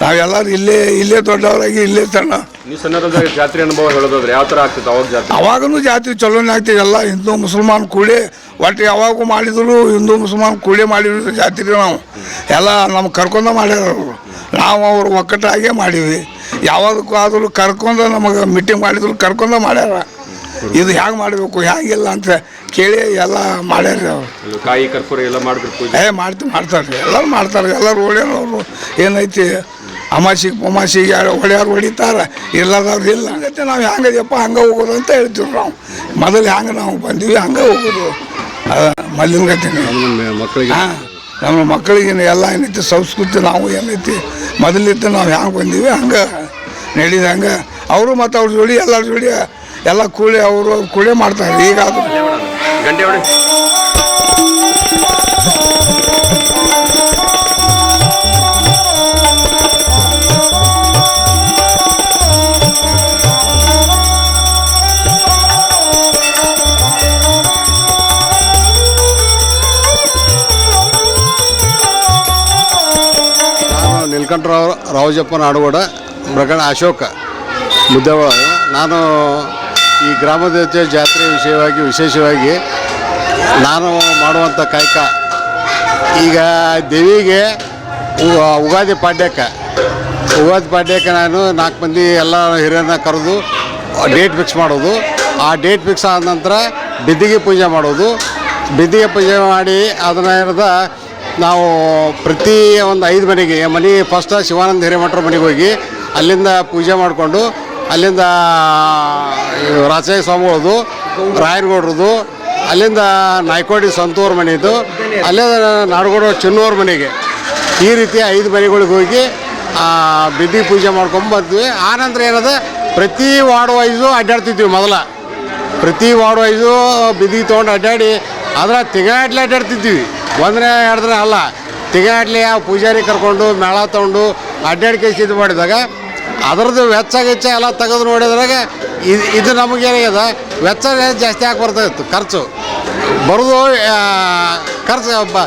ನಾವೆಲ್ಲರೂ ಇಲ್ಲೇ ಇಲ್ಲೇ ದೊಡ್ಡವರಾಗಿ ಇಲ್ಲೇ ತಣ್ಣ ಜಾತ್ರೆ ಅನುಭವ ಹೇಳೋದಾದ್ರೆ ಯಾವ ಆಗ್ತಿತ್ತು ಅವಾಗ ಜಾತ್ರೆ? ಅವಾಗೂ ಜಾತ್ರೆ ಚಲೋನೇ ಆಗ್ತಿದೆ ಎಲ್ಲ ಹಿಂದೂ ಮುಸಲ್ಮಾನ್ ಕೂಡಿ ಒಟ್ಟು ಯಾವಾಗೂ ಮಾಡಿದ್ರು ಹಿಂದೂ ಮುಸಲ್ಮಾನ್ ಕೂಡಿ ಮಾಡಿದ್ರು ಜಾತ್ರೆ ನಾವು. ಎಲ್ಲ ನಮ್ಗೆ ಕರ್ಕೊಂಡ ಮಾಡ್ಯಾರ ಅವರು. ನಾವು ಅವ್ರು ಒಕ್ಕಟ್ಟಾಗೇ ಮಾಡೀವಿ ಯಾವಾಗಕ್ಕೂ ಆದರೂ ಕರ್ಕೊಂಡು ನಮಗೆ ಮೀಟಿಂಗ್ ಮಾಡಿದ್ರು ಕರ್ಕೊಂಡ ಮಾಡ್ಯಾರ. ಇದು ಹ್ಯಾಂಗೆ ಮಾಡಬೇಕು ಹ್ಯಾಂಗಿಲ್ಲ ಅಂತ ಕೇಳಿ ಎಲ್ಲ ಮಾಡ್ಯಾರ ಅವರು. ಕಾಯಿ ಕರ್ಪೂರ ಎಲ್ಲ ಮಾಡಿದ್ರು ಪೂಜೆ? ಏ ಮಾಡ್ತಿ ಮಾಡ್ತಾರೆ ಎಲ್ಲರೂ ಮಾಡ್ತಾರೆ ಎಲ್ಲರೂ ಹೊಡ್ಯಾರವ್ರು ಏನೈತಿ? ಅಮಾಸಿಗೆ ಪಮಾಸಿಗೆ ಯಾರು ಹೊಡ್ಯಾರು ಹೊಡಿತಾರೆ. ಇಲ್ಲದವ್ರು ಇಲ್ಲ. ಅಂದೈತಿ ನಾವು ಹೆಂಗದಪ್ಪ ಹಂಗೆ ಹೋಗೋದು ಅಂತ ಹೇಳ್ತೀವಿ ನಾವು. ಮೊದಲು ಹ್ಯಾಂಗೆ ನಾವು ಬಂದೀವಿ ಹಂಗೆ ಹೋಗೋದು. ಮಲ್ಲಿನ ಗತಿ ಮಕ್ಕಳಿಗೆ. ಹಾಂ ನಮ್ಮ ಮಕ್ಕಳಿಗೆ ಎಲ್ಲ ಏನೈತಿ? ಸಂಸ್ಕೃತಿ ನಾವು ಏನೈತಿ? ಮೊದಲಿದ್ದ ನಾವು ಹ್ಯಾಂಗೆ ಬಂದೀವಿ ಹಂಗೆ ನಡೀದು ಹಂಗೆ. ಅವರು ಮತ್ತು ಅವ್ರ ಜೋಡಿ ಎಲ್ಲರ ಜೋಡಿ ಎಲ್ಲ ಕೂಳಿ ಅವರು ಕೂಳಿ ಮಾಡ್ತಾರೆ ಈಗ ಅದು ಗಂಟೆ ಹೊಡಿ. ನಾನು ನೀಲಕಂಠರಾವ್ ರಾವಜಪ್ಪ ನಾಡಗೌಡ ಮೃಗಣ ಅಶೋಕ ಮುದ್ದೆವಳ ನಾನು ಈ ಗ್ರಾಮ ದೇವತೆ ಜಾತ್ರೆ ವಿಷಯವಾಗಿ, ವಿಶೇಷವಾಗಿ ನಾನು ಮಾಡುವಂಥ ಕಾಯಕ. ಈಗ ದೇವಿಗೆ ಉಗಾದಿ ಪಾಡ್ಯಕ್ಕೆ ಉಗಾದಿ ಪಾಡ್ಯಕ್ಕೆ ನಾನು ನಾಲ್ಕು ಮಂದಿ ಎಲ್ಲ ಹಿರಿಯರನ್ನ ಕರೆದು ಡೇಟ್ ಫಿಕ್ಸ್ ಮಾಡೋದು. ಆ ಡೇಟ್ ಫಿಕ್ಸ್ ಆದ ನಂತರ ಬಿದ್ದಿಗೆ ಪೂಜೆ ಮಾಡೋದು. ಬಿದ್ದಿಗೆ ಪೂಜೆ ಮಾಡಿ ಅದನ್ನ ನಾವು ಪ್ರತಿ ಒಂದು ಐದು ಮನೆಗೆ, ಮನೆ ಫಸ್ಟ್ ಶಿವಾನಂದ ಹಿರೇಮಠರ ಮನೆಗೆ ಹೋಗಿ ಅಲ್ಲಿಂದ ಪೂಜೆ ಮಾಡಿಕೊಂಡು ಅಲ್ಲಿಂದ ರಾಚಯ್ಯ ಸ್ವಾಮಿಗಳದು ರಾಯನಗೌಡ್ರದು ಅಲ್ಲಿಂದ ನಾಯ್ಕೋಡಿ ಸಂತೂರ್ ಮನೆಯದು ಅಲ್ಲಿಂದ ನಾಡಗೌಡ ಚಿನ್ನೂರ್ ಮನೆಗೆ. ಈ ರೀತಿ ಐದು ಮನೆಗಳಿಗೆ ಹೋಗಿ ಬಿದ್ದಿ ಪೂಜೆ ಮಾಡ್ಕೊಂಡು ಬಂದ್ವಿ. ಆನಂತರ ಏನದ, ಪ್ರತಿ ವಾರ್ಡ್ ವೈಸು ಅಡ್ಡಾಡ್ತಿದ್ವಿ ಮೊದಲ. ಪ್ರತಿ ವಾರ್ಡ್ ವೈಸು ಬಿದ್ದಿ ತೊಗೊಂಡು ಅಡ್ಡಾಡಿ ಅದರ ತಿಂಗಳಾಟ್ಲೆ ಅಡ್ಡಾಡ್ತಿದ್ವಿ. ಒಂದನೇ ಎರಡು ದಿನ ಅಲ್ಲ, ತಿಂಗಳಾಟ್ಲೆ ಆ ಪೂಜಾರಿ ಕರ್ಕೊಂಡು, ಮೇಳ ತೊಗೊಂಡು ಅಡ್ಡಾಡಿಕೆ ಇದು ಮಾಡಿದಾಗ ಅದರದ್ದು ವೆಚ್ಚ ಗಿಚ್ಚ ಎಲ್ಲ ತೆಗೆದು ನೋಡಿದ್ರಾಗ ಇದು ಇದು ನಮಗೇನಾಗ್ಯದ ವೆಚ್ಚ ಜಾಸ್ತಿ ಆಗಿ ಬರ್ತಾ ಇತ್ತು, ಖರ್ಚು. ಬರೋದು ಖರ್ಚು ಬ,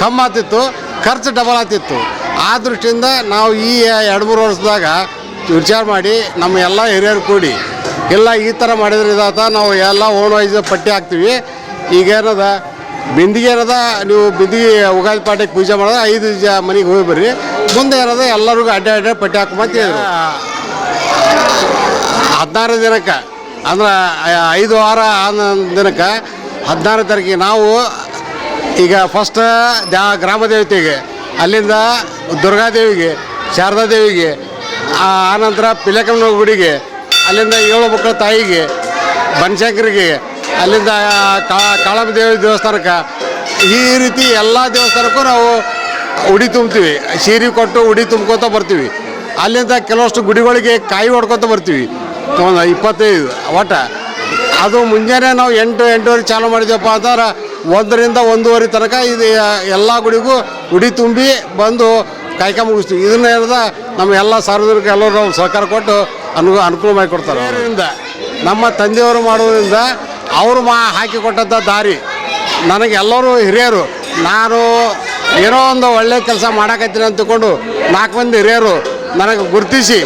ಕಮ್ಮಿ ಆಗ್ತಿತ್ತು, ಖರ್ಚು ಡಬಲ್ ಆಗ್ತಿತ್ತು. ಆ ದೃಷ್ಟಿಯಿಂದ ನಾವು ಈ ಎರಡು ಮೂರು ವರ್ಷದಾಗ ವಿಚಾರ ಮಾಡಿ ನಮ್ಮ ಎಲ್ಲ ಹಿರಿಯರು ಕೂಡಿ, ಇಲ್ಲ ಈ ಥರ ಮಾಡಿದ್ರೆ ಇದಾತ ನಾವು ಎಲ್ಲ ಓನ್ ವೈಸ್ ಪಟ್ಟಿ ಹಾಕ್ತೀವಿ. ಈಗ ಏನದ? ಬಿಂದಿಗೆ ಏನದ? ನೀವು ಬಿಂದಿಗೆ ಉಗಾದಿ ಪಾಠಕ್ಕೆ ಪೂಜೆ ಮಾಡಿದ್ರೆ ಐದು ಜ ಮನೆಗೆ ಹೋಗಿ ಬರ್ರಿ. ಮುಂದೆ ಇರೋದು ಎಲ್ಲರಿಗೂ ಅಡ್ಡ ಅಡ್ಡ ಪಟ್ಟಿ ಹಾಕೊಂಬಂತ ಹೇಳಿದ್ರು. ಹದಿನಾರು ದಿನಕ್ಕೆ, ಅಂದ್ರೆ ಐದು ವಾರ ಆದ ದಿನಕ್ಕೆ ಹದಿನಾರು ತಾರೀಕಿಗೆ ನಾವು ಈಗ ಫಸ್ಟ್ ದ್ಯಾ ಗ್ರಾಮ ದೇವತೆಗೆ ಅಲ್ಲಿಂದ ದುರ್ಗಾದೇವಿಗೆ, ಶಾರದಾದೇವಿಗೆ ಆನಂತರ ಪಿಲಕಮ್ಮನ ಗುಡಿಗೆ, ಅಲ್ಲಿಂದ ಏಳು ಮಕ್ಕಳ ತಾಯಿಗೆ, ಬನಶಂಕರಿಗೆ, ಅಲ್ಲಿಂದ ಕಾಳಮ್ಮ ದೇವಿ ದೇವಸ್ಥಾನಕ್ಕೆ, ಈ ರೀತಿ ಎಲ್ಲ ದೇವಸ್ಥಾನಕ್ಕೂ ನಾವು ಉಡಿ ತುಂಬ್ತೀವಿ ಸೀರೆ ಕೊಟ್ಟು ಉಡಿ ತುಂಬ್ಕೊತ ಬರ್ತೀವಿ. ಅಲ್ಲಿಂದ ಕೆಲವಷ್ಟು ಗುಡಿಗಳಿಗೆ ಕಾಯಿ ಹೊಡ್ಕೊತ ಬರ್ತೀವಿ. ಒಂದು ಇಪ್ಪತ್ತೈದು ಒಟ್ಟ ಅದು ಮುಂಜಾನೆ ನಾವು ಎಂಟು ಎಂಟೂವರೆ ಚಾಲು ಮಾಡಿದ್ವಪ್ಪ ಅಂತಂದ್ರೆ ಒಂದರಿಂದ ಒಂದೂವರೆ ತನಕ ಇದು ಎಲ್ಲ ಗುಡಿಗೂ ಉಡಿ ತುಂಬಿ ಬಂದು ಕಾಯ್ಕ ಮುಗಿಸ್ತೀವಿ. ಇದನ್ನ ಹೇಳ್ದ ನಮ್ಮ ಎಲ್ಲ ಸಾರ್ವಜನಿಕ ಎಲ್ಲರೂ ನಾವು ಸಹಕಾರ ಕೊಟ್ಟು ಅನು ಅನುಕೂಲ ಮಾಡಿಕೊಡ್ತಾರೆ ಅವರಿಂದ ನಮ್ಮ ತಂದೆಯವರು ಮಾಡೋದ್ರಿಂದ ಅವರು ಮಾ ಹಾಕಿಕೊಟ್ಟಂಥ ದಾರಿ. ನನಗೆ ಎಲ್ಲರೂ ಹಿರಿಯರು ನಾನು ಏನೋ ಒಂದು ಒಳ್ಳೆ ಕೆಲಸ ಮಾಡಕತ್ತೀನಿ ಅಂತಕೊಂಡು ನಾಲ್ಕು ಮಂದಿ ಹಿರಿಯರು ನನಗೆ ಗುರುತಿಸಿ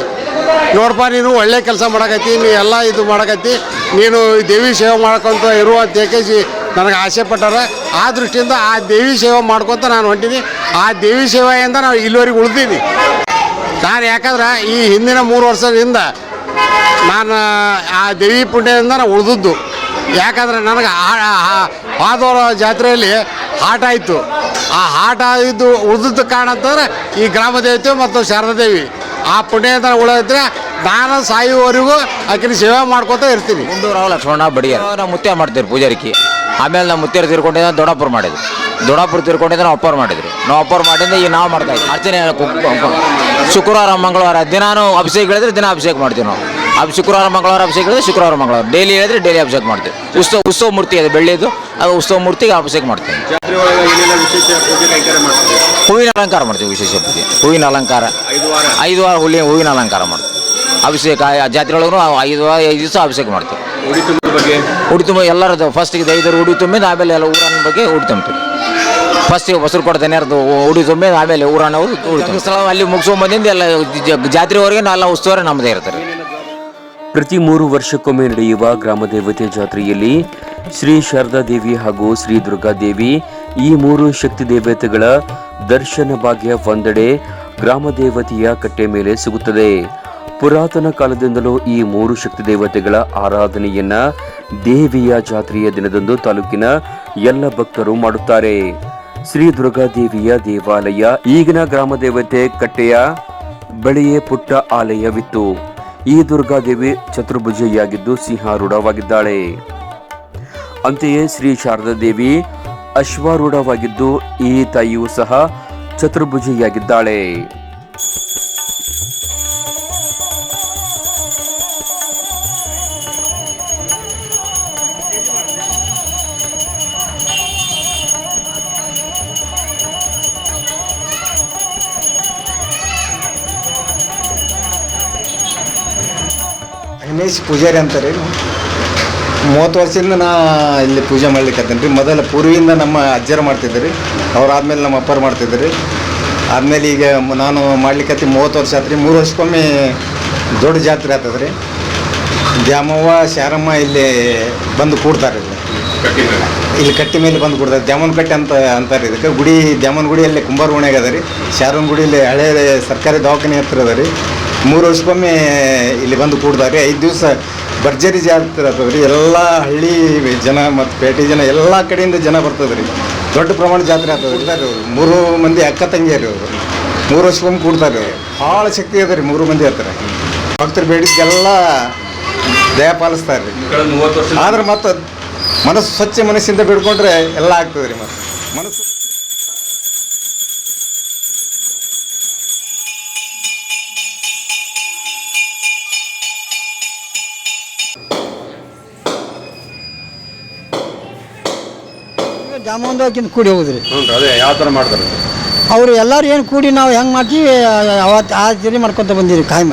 ನೋಡಪ್ಪ ನೀನು ಒಳ್ಳೆ ಕೆಲಸ ಮಾಡಕತ್ತಿ, ನೀ ಎಲ್ಲ ಇದು ಮಾಡಕತ್ತಿ, ನೀನು ದೇವಿ ಸೇವೆ ಮಾಡ್ಕೊತ ಇರುವ ಅಂತ ನನಗೆ ಆಸೆ ಪಟ್ಟಾರ. ಆ ದೃಷ್ಟಿಯಿಂದ ಆ ದೇವಿ ಸೇವೆ ಮಾಡ್ಕೊತ ನಾನು ಹೊಂಟೀನಿ. ಆ ದೇವಿ ಸೇವೆಯಿಂದ ನಾವು ಇಲ್ಲಿವರೆಗೆ ಉಳಿದೀನಿ ನಾನು ಯಾಕಂದ್ರೆ ಈ ಹಿಂದಿನ ಮೂರು ವರ್ಷದಿಂದ ನಾನು ಆ ದೇವಿ ಪುಣ್ಯದಿಂದ ನಾನು ಉಳಿದದ್ದು. ಯಾಕಂದ್ರೆ ನನಗೆ ಆದವರ ಜಾತ್ರೆಯಲ್ಲಿ ಹಾಟ ಆಯಿತು. ಆ ಹಾಟ ಇದ್ದು ಉಳಿದದ್ದು ಕಾರಣ ಅಂತಂದ್ರೆ ಈ ಗ್ರಾಮ ದೇವತೆ ಮತ್ತು ಶಾರದಾ ದೇವಿ. ಆ ಪುಣ್ಯದ ಉಳಿದ್ರೆ ನಾನು ಸಾಯುವವರೆಗೂ ಆಕಿನ ಸೇವೆ ಮಾಡ್ಕೊತಾ ಇರ್ತೀನಿ ಮುಂದೂರಾವ್ ಲಕ್ಷ್ಮಣ ಬಡಿಯರ್. ನಾವು ಮುತ್ಯ ಮಾಡ್ತೀವಿ ಪೂಜಾರಿಕೆ. ಆಮೇಲೆ ನಾವು ಮುತ್ಯರು ತೀರ್ಕೊಂಡಿದ್ದ ದೊಡ್ಡಪ್ಪರು ಮಾಡಿದ್ರು. ದೊಡ್ಡಪ್ಪರು ತೀರ್ಕೊಂಡಿದ್ದ ನಾವು ಅಪ್ಪರು ಮಾಡಿದ್ರು. ನಾವು ಅಪ್ಪರು ಮಾಡಿದ್ದೆ ಈಗ ನಾವು ಮಾಡ್ತಾ ಇದ್ದೀವಿ ಅರ್ಚನೆ ಶುಕ್ರವಾರ, ಮಂಗಳವಾರ ದಿನಾನು ಅಭಿಷೇಕ ಹೇಳಿದ್ರೆ ದಿನ ಅಭಿಷೇಕ ಮಾಡ್ತೀವಿ ನಾವು. ಅಭಿ ಶುಕ್ರವಾರ ಮಂಗಳವಾರ ಅಭಿಷೇಕ ಹೇಳಿದ್ರೆ ಶುಕ್ರವಾರ ಮಂಗಳವಾರ. ಡೈಲಿ ಹೇಳಿದ್ರೆ ಡೈಲಿ ಅಭಿಷೇಕ ಮಾಡ್ತೀವಿ. ಉತ್ಸವ ಉತ್ಸವ ಮೂರ್ತಿ ಅದು ಬೆಳ್ಳಿದು ಅದು. ಉತ್ಸವ ಮೂರ್ತಿಗೆ ಅಭಿಷೇಕ ಮಾಡ್ತೀವಿ. ಹೂವಿನ ಅಲಂಕಾರ ಮಾಡ್ತೀವಿ ವಿಶೇಷ ಪೂಜೆ. ಹೂವಿನ ಅಲಂಕಾರ. ಐದು ವಾರ. ಹುಲಿ ಹೂವಿನ ಅಲಂಕಾರ ಮಾಡ್ತೀವಿ. ಅಭಿಷೇಕ ಆ ಜಾತ್ರೆ ಒಳಗೂ ಐದು ವಾರ ಐದು ದಿವಸ ಅಭಿಷೇಕ ಮಾಡ್ತೀವಿ. ಉಡಿ ತುಂಬ ಎಲ್ಲರದ್ದು ಫಸ್ಟಿಗೆ ಐದರು ಉಡಿ ತುಂಬಿದ ಆಮೇಲೆ ಎಲ್ಲ ಊರನ್ನ ಬಗ್ಗೆ ಉಡಿ ತುಂಬ್ತೀವಿ. ಫಸ್ಟಿಗೆ ಹೊಸರು ಕೊಡ್ತಾನೆ ಯಾರ್ದು ಉಡಿ ತುಂಬಿದ ಆಮೇಲೆ ಊರನ್ನ ಉಡಿ ತುಂಬ ಸ್ಥಳ ಅಲ್ಲಿ ಮುಗಿಸ್ಕೊಂಬಂದಿಂದ ಎಲ್ಲ ಜ- ಜಾತ್ರೆವರೆಗೆ ಎಲ್ಲ ಉತ್ಸವ ನಮ್ಮದೇ ಇರ್ತಾರೆ. ಪ್ರತಿ ಮೂರು ವರ್ಷಕ್ಕೊಮ್ಮೆ ನಡೆಯುವ ಗ್ರಾಮ ದೇವತೆ ಜಾತ್ರೆಯಲ್ಲಿ ಶ್ರೀ ಶಾರದಾ ದೇವಿ ಹಾಗೂ ಶ್ರೀ ದುರ್ಗಾದೇವಿ ಈ ಮೂರು ಶಕ್ತಿ ದೇವತೆಗಳ ದರ್ಶನ ಭಾಗ್ಯ ಒಂದೆಡೆ ಗ್ರಾಮ ದೇವತೆಯ ಕಟ್ಟೆ ಮೇಲೆ ಸಿಗುತ್ತದೆ. ಪುರಾತನ ಕಾಲದಿಂದಲೂ ಈ ಮೂರು ಶಕ್ತಿ ದೇವತೆಗಳ ಆರಾಧನೆಯನ್ನ ದೇವಿಯ ಜಾತ್ರೆಯ ದಿನದಂದು ತಾಲೂಕಿನ ಎಲ್ಲ ಭಕ್ತರು ಮಾಡುತ್ತಾರೆ. ಶ್ರೀ ದುರ್ಗಾ ದೇವಿಯ ದೇವಾಲಯ ಈಗಿನ ಗ್ರಾಮ ದೇವತೆ ಕಟ್ಟೆಯ ಬಳಿಯೇ ಪುಟ್ಟ ಆಲಯವಿತ್ತು. ಈ ದುರ್ಗಾದೇವಿ ಚತುರ್ಭುಜಿಯಾಗಿದ್ದು ಸಿಂಹಾರೂಢವಾಗಿದ್ದಾಳೆ. ಅಂತೆಯೇ ಶ್ರೀ ಶಾರದಾ ದೇವಿ ಅಶ್ವಾರೂಢವಾಗಿದ್ದು ಈ ತಾಯಿಯು ಸಹ ಚತುರ್ಭುಜೆಯಾಗಿದ್ದಾಳೆ. ಗಣೇಶ್ ಪೂಜಾರಿ ಅಂತಾರೆ. ಮೂವತ್ತು ವರ್ಷದಿಂದ ನಾ ಇಲ್ಲಿ ಪೂಜೆ ಮಾಡ್ಲಿಕ್ಕೆ ರೀ. ಮೊದಲ ಪೂರ್ವಿಯಿಂದ ನಮ್ಮ ಅಜ್ಜರು ಮಾಡ್ತಿದ್ದರು ಅವ್ರು ಆದಮೇಲೆ ನಮ್ಮ ಅಪ್ಪರು ಮಾಡ್ತಿದ್ದರು ಆದಮೇಲೆ ಈಗ ನಾನು ಮಾಡ್ಲಿಕ್ಕೆ ಮೂವತ್ತು ವರ್ಷ ಆತ್ರಿ. ಮೂರು ವರ್ಷಕ್ಕೊಮ್ಮೆ ದೊಡ್ಡ ಜಾತ್ರೆ ಆಗ್ತದೆ ರೀ. ದ್ಯಾಮವ್ವ, ಶಾರಮ್ಮ ಇಲ್ಲಿ ಬಂದು ಕೂಡ್ತಾರೆ ಇಲ್ಲಿ. ಇಲ್ಲಿ ಕಟ್ಟಿ ಮೇಲೆ ಬಂದು ಕೂಡ್ತಾರೆ. ದ್ಯಾಮನ್ ಕಟ್ಟೆ ಅಂತ ಅಂತಾರೆ. ಇದಕ್ಕೆ ಗುಡಿ ದ್ಯಾಮನ್ ಗುಡಿಯಲ್ಲಿ ಕುಂಬಾರ ಓಣ್ಯಾಗ ಅದ ರೀ. ಶಾರನ್ ಗುಡಿಯಲ್ಲಿ ಹಳೆ ಸರ್ಕಾರಿ ದವಾಖಾನೆ ಹತ್ರ ಅದ ರೀ. ಮೂರು ವರ್ಷಕ್ಕೊಮ್ಮೆ ಇಲ್ಲಿ ಬಂದು ಕೂಡಿದಾಗ ಐದು ದಿವಸ ಭರ್ಜರಿ ಜಾತ್ರೆ ಆಗ್ತದೆ ರೀ. ಎಲ್ಲ ಹಳ್ಳಿ ಜನ ಮತ್ತು ಪೇಟೆ ಜನ ಎಲ್ಲ ಕಡೆಯಿಂದ ಜನ ಬರ್ತದೆ ರೀ. ದೊಡ್ಡ ಪ್ರಮಾಣ ಜಾತ್ರೆ ಆಗ್ತದೆ ರೀ. ಅವರು ಮೂರು ಮಂದಿ ಅಕ್ಕ ತಂಗಿಯರು ಅವರು. ಮೂರು ವರ್ಷಕ್ಕೊಮ್ಮೆ ಕೂಡ್ತಾರೆ ಭಾಳ ಶಕ್ತಿ ಅದ ರೀ ಮೂರು ಮಂದಿ ಹತ್ರ. ಭಕ್ತರು ಬೇಡಿದ್ದೆಲ್ಲ ದಯ ಪಾಲಿಸ್ತಾರೆ ರೀ. ಆದ್ರೆ ಮತ್ತೆ ಮನಸ್ಸು ಸ್ವಚ್ಛ ಮನಸ್ಸಿಂದ ಬಿಡ್ಕೊಂಡ್ರೆ ಎಲ್ಲ ಆಗ್ತದೆ ರೀ ಮತ್ತೆ. ಮನಸ್ಸು ಜಾಮೂನ್ದಾಗಿಂದ ಕೂಡಿ ಹೋಗುದ್ರಿ. ಅದೇ ಯಾವ ಥರ ಮಾಡ್ತಾರೆ ಅವರು ಎಲ್ಲರೂ ಏನು ಕೂಡಿ ನಾವು ಹೆಂಗೆ ಮಾಡ್ತೀವಿ ಅವತ್ತು ಆ ಜರಿ ಮಾಡ್ಕೊತ ಬಂದಿರಿ ಕಾಯಂ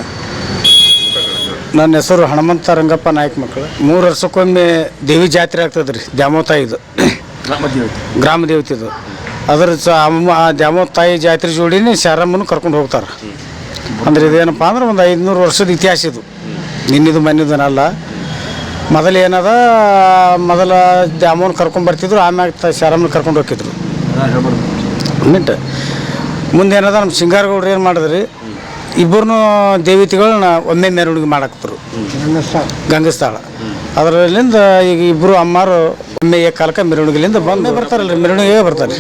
ನನ್ನ ಹೆಸರು ಹನುಮಂತ ರಂಗಪ್ಪ ನಾಯಕ್ ಮಕ್ಕಳು. ಮೂರು ವರ್ಷಕ್ಕೊಮ್ಮೆ ದೇವಿ ಜಾತ್ರೆ ಆಗ್ತದೆ ರೀ ದ್ಯಾಮೋ ತಾಯಿದು ಗ್ರಾಮ ದೇವತೆದು. ಅದ್ರ ಸ ಅಮ್ಮ ಆ ದ್ಯಾಮೋ ತಾಯಿ ಜಾತ್ರೆ ಜೋಡಿನೇ ಶಾರಮ್ಮನ ಕರ್ಕೊಂಡು ಹೋಗ್ತಾರೆ. ಅಂದ್ರೆ ಇದೇನಪ್ಪ ಅಂದ್ರೆ ಒಂದು ಐದುನೂರು ವರ್ಷದ ಇತಿಹಾಸ ಇದು. ನಿನ್ನಿದು ಮನ್ನಿದನಲ್ಲ. ಮೊದಲು ಏನದ, ಮೊದಲ ಜಾಮೂನ್ ಕರ್ಕೊಂಡು ಬರ್ತಿದ್ರು, ಆಮ್ಯಾಗ ಶಾರಮ್ಮನ ಕರ್ಕೊಂಡು ಹೋಗಿದ್ರು ಮುಂದೆ ಏನದ ನಮ್ಮ ಸಿಂಗಾರಗೌಡ್ರು ಏನು ಮಾಡಿದ್ರಿ ಇಬ್ಬರನ್ನೂ ದೇವಿತಿಗಳನ್ನ ಒಮ್ಮೆ ಮೆರವಣಿಗೆ ಮಾಡಾಕ್ತರು. ಗಂಗಸ್ಥಳ ಅದರಲ್ಲಿಂದ ಈಗ ಇಬ್ಬರು ಅಮ್ಮಾರು ಒಮ್ಮೆ ಕಾಲಕ್ಕೆ ಮೆರವಣಿಗೆಲಿಂದ ಒಮ್ಮೆ ಬರ್ತಾರಲ್ರಿ, ಮೆರವಣಿಗೆ ಬರ್ತಾರೆ.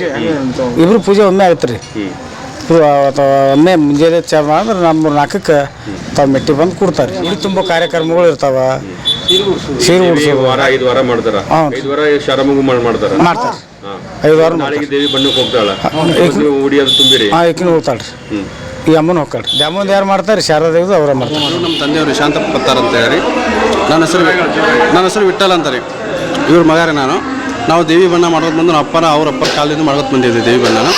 ಇಬ್ಬರು ಪೂಜೆ ಒಮ್ಮೆ ಆಗುತ್ತೆ ರೀ ಅಥವಾ ಒಮ್ಮೆ ಮುಂಜಾನೆ ಚಾ ಮಾಡಿದ್ರೆ ನಮ್ಮ ನಾಲ್ಕಕ್ಕೆ ತಾವು ಮೆಟ್ಟಿ ಬಂದು ಕೊಡ್ತಾರೆ. ಇಲ್ಲಿ ತುಂಬ ಕಾರ್ಯಕ್ರಮಗಳು ಇರ್ತಾವ. ಸೀರೆ ಉಡ್ಸೋದು. ವಾರ ಐದು ವಾರ ಮಾಡ್ತಾರ. ಹ್ಞೂ. ಐದು ವಾರ ಶಾರಮಗು ಮಾಡ್ತಾರ. ಮಾಡ್ತಾರೆ. ಐದು ವಾರ ನಾಳೆಗೆ ದೇವಿ ಬಣ್ಣಕ್ಕೆ ಹೋಗ್ತಾಳ. ಏಕೆ? ಉಡಿ ಅದು ತುಂಬಿರಿ. ಹಾಂ ಈಕಿನ ಹೋಗ್ತಾಳ್ರಿ ಈ ಅಮ್ಮನ ಹೋಗ್ತಾಳ್ರಿ ದ್ಯಾಮಂದು ಯಾರು ಮಾಡ್ತಾರೆ? ಶಾರದೇವ್ದು ಅವರ ಮಾಡ್ತಾರೆ. ನಮ್ಮ ತಂದೆಯವರು ಶಾಂತ ಪತ್ತಾರ್ ಅಂತ ಹೇಳಿ. ನನ್ನ ಹೆಸರು ನನ್ನ ಹೆಸರು ವಿಠಲ್ ಅಂತ ರೀ. ಇವ್ರ ಮಗಾರೆ ನಾನು. ನಾವು ದೇವಿ ಬಣ್ಣ ಮಾಡೋದು ಬಂದು ನಮ್ಮ ಅಪ್ಪನ ಅವ್ರ ಅಪ್ಪನ ಕಾಲದಿಂದ ಮಾಡೋದು ಬಂದಿದ್ದೆ ದೇವಿ ಬಣ್ಣನ.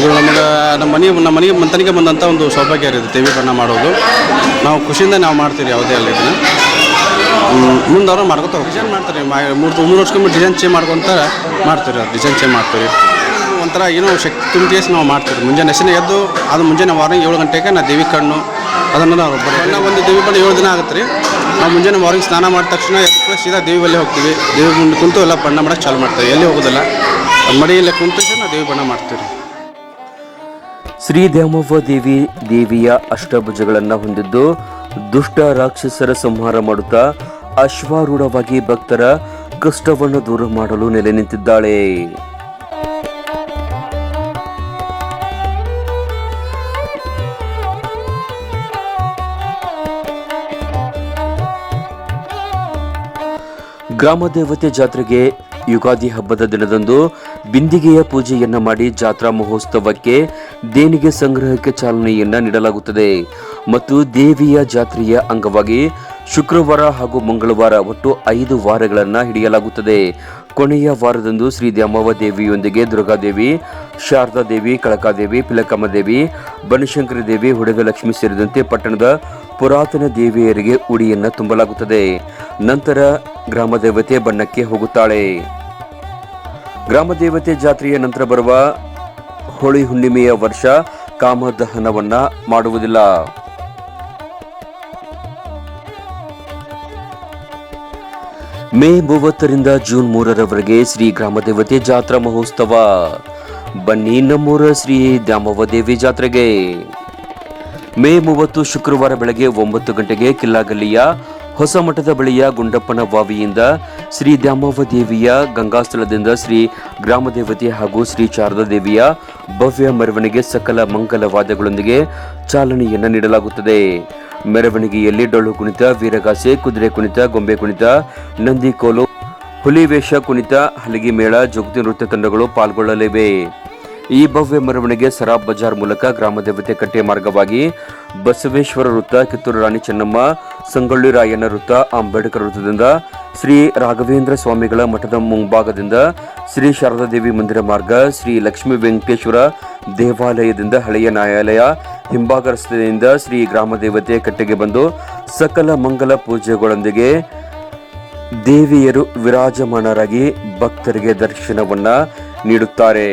ಇವರು ನಮಗೆ ನಮ್ಮ ಮನೆ ನಮ್ಮ ಮನೆಗೆ ಮಂತನಿಗೆ ಬಂದಂಥ ಒಂದು ಸೌಭಾಗ್ಯ ಇರುತ್ತೆ ದೇವಿ ಬಣ್ಣ ಮಾಡೋದು. ನಾವು ಖುಷಿಯಿಂದ ನಾವು ಮಾಡ್ತೀವಿ ಯಾವುದೇ ಅಲ್ಲಿ ಇದನ್ನ ಮುಂದೆ ಅವರು ಮಾಡ್ಕೊತ ಡಿಸೈನ್ ಮಾಡ್ತಾರೆ ಮಾ ಮೂರು ಮೂರು ವರ್ಷಕ್ಕೊಮ್ಮೆ ಡಿಸೈನ್ ಚೇಂಜ್ ಮಾಡ್ಕೊಂತ ಮಾಡ್ತೀವಿ ಅದು ಡಿಸೈನ್ ಚೇಂಜ್ ಮಾಡ್ತೀವಿ ಒಂಥರ ಏನೋ ಶಕ್ತಿ ತುಂಬಿಸಿ ನಾವು ಮಾಡ್ತೀವಿ ಮುಂಜಾನೆ ಹೆಸರು ಎದ್ದು ಅದು ಮುಂಜಾನೆ ಮಾರ್ನಿಂಗ್ ಏಳು ಗಂಟೆಗೆ ನಾ ದೇವಿ ಕಣ್ಣು ಅದನ್ನು ನಾವು ಬಣ್ಣ ಒಂದು ದೇವಿ ಬಣ್ಣ ಏಳು ದಿನ ಆಗುತ್ತೆ ರೀ. ನಾವು ಮುಂಜಾನೆ ಮಾರ್ನಿಂಗ್ ಸ್ನಾನ ಮಾಡಿದ ತಕ್ಷಣ ಎದ್ದ ಸೀದಾ ದೇವಿ ಬಲ್ಲಿ ಹೋಗ್ತೀವಿ. ದೇವಿ ಮುಂದೆ ಕುಂತು ಎಲ್ಲ ಬಣ್ಣ ಮಾಡೋಕ್ಕೆ ಚಾಲು ಮಾಡ್ತೀವಿ ಎಲ್ಲಿ ಹೋಗೋದಿಲ್ಲ. ಮಡಿಯಲ್ಲೇ ಕುಂತು ನಾವು ದೇವಿ ಬಣ್ಣ ಮಾಡ್ತೀವಿ ರೀ ಶ್ರೀ ದ್ಯಾಮವ್ವ ದೇವಿ ದೇವಿಯ ಅಷ್ಟಭುಜಗಳನ್ನ ಹೊಂದಿದ್ದು ದುಷ್ಟ ರಾಕ್ಷಸರ ಸಂಹಾರ ಮಾಡುತ್ತಾ ಅಶ್ವಾರೂಢವಾಗಿ ಭಕ್ತರ ಕಷ್ಟವನ್ನು ದೂರ ಮಾಡಲು ನೆಲೆ ನಿಂತಿದ್ದಾಳೆ. ಗ್ರಾಮ ದೇವತೆ ಜಾತ್ರೆಗೆ ಯುಗಾದಿ ಹಬ್ಬದ ದಿನದಂದು ಬಿಂದಿಗೆಯ ಪೂಜೆಯನ್ನ ಮಾಡಿ ಜಾತ್ರಾ ಮಹೋತ್ಸವಕ್ಕೆ ದೇಣಿಗೆ ಸಂಗ್ರಹಕ್ಕೆ ಚಾಲನೆಯನ್ನ ನೀಡಲಾಗುತ್ತದೆ. ಮತ್ತು ದೇವಿಯ ಜಾತ್ರೆಯ ಅಂಗವಾಗಿ ಶುಕ್ರವಾರ ಹಾಗೂ ಮಂಗಳವಾರ ಒಟ್ಟು ಐದು ವಾರಗಳನ್ನು ಹಿಡಿಯಲಾಗುತ್ತದೆ. ಕೊನೆಯ ವಾರದಂದು ಶ್ರೀ ದ್ಯಾಮವ್ವ ದೇವಿಯೊಂದಿಗೆ ದುರ್ಗಾದೇವಿ ಶಾರದಾ ದೇವಿ ಕಳಕಾದೇವಿ ಪಿಲಕಮ್ಮ ದೇವಿ ಬನಶಂಕರಿ ದೇವಿ ಹುಡುಗಲಕ್ಷ್ಮಿ ಸೇರಿದಂತೆ ಪಟ್ಟಣದ ಪುರಾತನ ದೇವಿಯರಿಗೆ ಉಡಿಯನ್ನು ತುಂಬಲಾಗುತ್ತದೆ. ನಂತರ ಗ್ರಾಮ ದೇವತೆ ಬಣ್ಣಕ್ಕೆ ಹೋಗುತ್ತಾಳೆ. ಗ್ರಾಮ ದೇವತೆ ಜಾತ್ರೆಯ ನಂತರ ಬರುವ ಹೋಳಿ ಹುಣ್ಣಿಮೆಯ ವರ್ಷ ಕಾಮದಹನವನ್ನು ಮಾಡುವುದಿಲ್ಲ. ಮೇ ಮೂವತ್ತರಿಂದ ಜೂನ್ ಮೂರರವರೆಗೆ ಶ್ರೀ ಗ್ರಾಮದೇವತೆ ಜಾತ್ರಾ ಮಹೋತ್ಸವ. ಬನ್ನಿ ನಮ್ಮೂರ ಶ್ರೀ ದ್ಯಾಮವ್ವ ದೇವಿ ಜಾತ್ರೆಗೆ. ಮೇ ಮೂವತ್ತು ಶುಕ್ರವಾರ ಬೆಳಗ್ಗೆ ಒಂಬತ್ತು ಗಂಟೆಗೆ ಕಿಲ್ಲಾಗಲ್ಲಿಯ ಹೊಸ ಮಠದ ಬಳಿಯ ಗುಂಡಪ್ಪನ ಬಾವಿಯಿಂದ ಶ್ರೀ ದ್ಯಾಮವ್ವ ದೇವಿಯ ಗಂಗಾಸ್ಥಳದಿಂದ ಶ್ರೀ ಗ್ರಾಮದೇವತೆ ಹಾಗೂ ಶ್ರೀ ಶಾರದಾ ದೇವಿಯ ಭವ್ಯ ಮೆರವಣಿಗೆ ಸಕಲ ಮಂಗಲ ವಾದ್ಯಗಳೊಂದಿಗೆ ಚಾಲನೆಯನ್ನು ನೀಡಲಾಗುತ್ತದೆ. ಮೆರವಣಿಗೆಯಲ್ಲಿ ಡೊಳ್ಳು ಕುಣಿತ, ವೀರಗಾಸೆ, ಕುದುರೆ ಕುಣಿತ, ಗೊಂಬೆ ಕುಣಿತ, ನಂದಿ ಕೋಲು ಹುಲಿವೇಷ ಕುಣಿತ, ಹಲಗಿ ಮೇಳ ಜೋಗತಿ ನೃತ್ಯ ತಂಡಗಳು ಪಾಲ್ಗೊಳ್ಳಲಿವೆ. ಈ ಭವ್ಯ ಮೆರವಣಿಗೆ ಸರಾಬ್ ಬಜಾರ್ ಮೂಲಕ ಗ್ರಾಮ ದೇವತೆ ಕಟ್ಟೆ ಮಾರ್ಗವಾಗಿ ಬಸವೇಶ್ವರ ವೃತ್ತ, ಕಿತ್ತೂರು ರಾಣಿ ಚೆನ್ನಮ್ಮ ಸಂಗೊಳ್ಳಿ ರಾಯಣ್ಣ ವೃತ್ತ ಅಂಬೇಡ್ಕರ್ ವೃತ್ತದಿಂದ ಶ್ರೀ ರಾಘವೇಂದ್ರ ಸ್ವಾಮಿಗಳ ಮಠದ ಮುಂಭಾಗದಿಂದ ಶ್ರೀ ಶಾರದಾ ದೇವಿ ಮಂದಿರ ಮಾರ್ಗ, ಶ್ರೀ ಲಕ್ಷ್ಮೀ ವೆಂಕಟೇಶ್ವರ ದೇವಾಲಯದಿಂದ ಹಳೆಯ ನ್ಯಾಯಾಲಯ ಹಿಂಭಾಗ ರಸ್ತೆಯಿಂದ ಶ್ರೀ ಗ್ರಾಮ ದೇವತೆ ಕಟ್ಟೆಗೆ ಬಂದು ಸಕಲ ಮಂಗಲ ಪೂಜೆಗಳೊಂದಿಗೆ ದೇವಿಯರು ವಿರಾಜಮಾನರಾಗಿ ಭಕ್ತರಿಗೆ ದರ್ಶನವನ್ನ ನೀಡುತ್ತಾರೆ.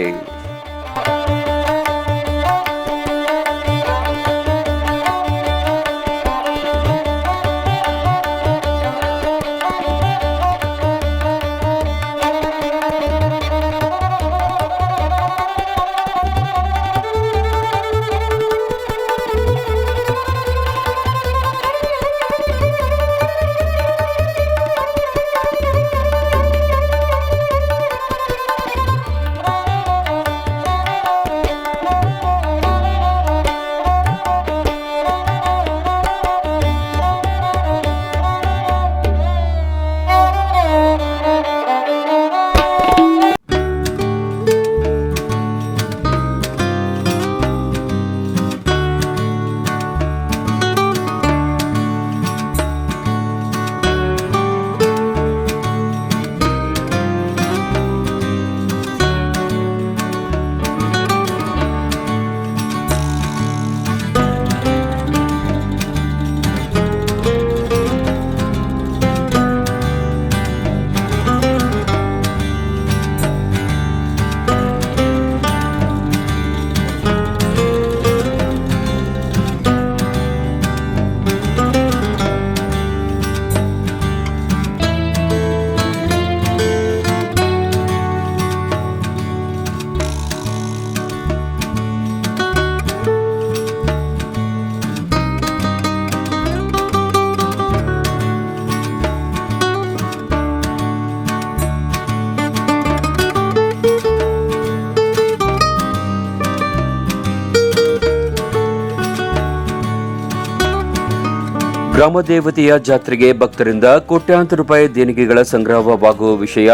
ಗ್ರಾಮ ದೇವತೆಯ ಜಾತ್ರೆಗೆ ಭಕ್ತರಿಂದ ಕೋಟ್ಯಾಂತರ ರೂಪಾಯಿ ದೇಣಿಗೆಗಳ ಸಂಗ್ರಹವಾಗುವ ವಿಷಯ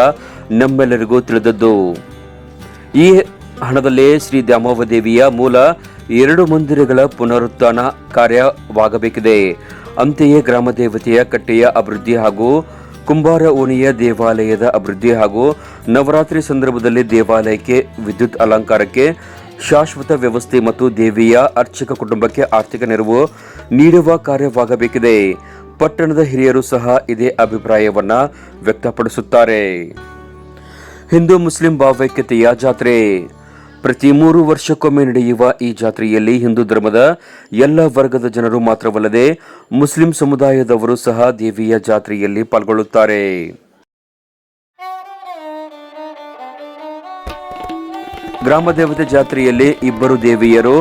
ನಮ್ಮೆಲ್ಲರಿಗೂ ತಿಳಿದದ್ದು. ಈ ಹಣದಲ್ಲೇ ಶ್ರೀ ದ್ಯಾಮವ್ವ ದೇವಿಯ ಮೂಲ ಎರಡು ಮಂದಿರಗಳ ಪುನರುತ್ಥಾನ ಕಾರ್ಯವಾಗಬೇಕಿದೆ. ಅಂತೆಯೇ ಗ್ರಾಮ ದೇವತೆಯ ಕಟ್ಟೆಯ ಅಭಿವೃದ್ಧಿ ಹಾಗೂ ಕುಂಬಾರ ಓಣಿಯ ದೇವಾಲಯದ ಅಭಿವೃದ್ಧಿ ಹಾಗೂ ನವರಾತ್ರಿ ಸಂದರ್ಭದಲ್ಲಿ ದೇವಾಲಯಕ್ಕೆ ವಿದ್ಯುತ್ ಅಲಂಕಾರಕ್ಕೆ ಶಾಶ್ವತ ವ್ಯವಸ್ಥೆ ಮತ್ತು ದೇವಿಯ ಅರ್ಚಕ ಕುಟುಂಬಕ್ಕೆ ಆರ್ಥಿಕ ನೆರವು ನೀಡುವ ಕಾರ್ಯವಾಗಬೇಕಿದೆ. ಪಟ್ಟಣದ ಹಿರಿಯರು ಸಹ ಇದೇ ಅಭಿಪ್ರಾಯವನ್ನ ವ್ಯಕ್ತಪಡಿಸುತ್ತಾರೆ. ಹಿಂದೂ ಮುಸ್ಲಿಂ ಭಾವೈಕ್ಯತೆಯ ಜಾತ್ರೆ. ಪ್ರತಿ ಮೂರು ವರ್ಷಕ್ಕೊಮ್ಮೆ ನಡೆಯುವ ಈ ಜಾತ್ರೆಯಲ್ಲಿ ಹಿಂದೂ ಧರ್ಮದ ಎಲ್ಲ ವರ್ಗದ ಜನರು ಮಾತ್ರವಲ್ಲದೆ ಮುಸ್ಲಿಂ ಸಮುದಾಯದವರು ಸಹ ದೇವಿಯ ಜಾತ್ರೆಯಲ್ಲಿ ಪಾಲ್ಗೊಳ್ಳುತ್ತಾರೆ. ಗ್ರಾಮ ದೇವತೆ ಜಾತ್ರೆಯಲ್ಲಿ ಇಬ್ಬರು ದೇವಿಯರು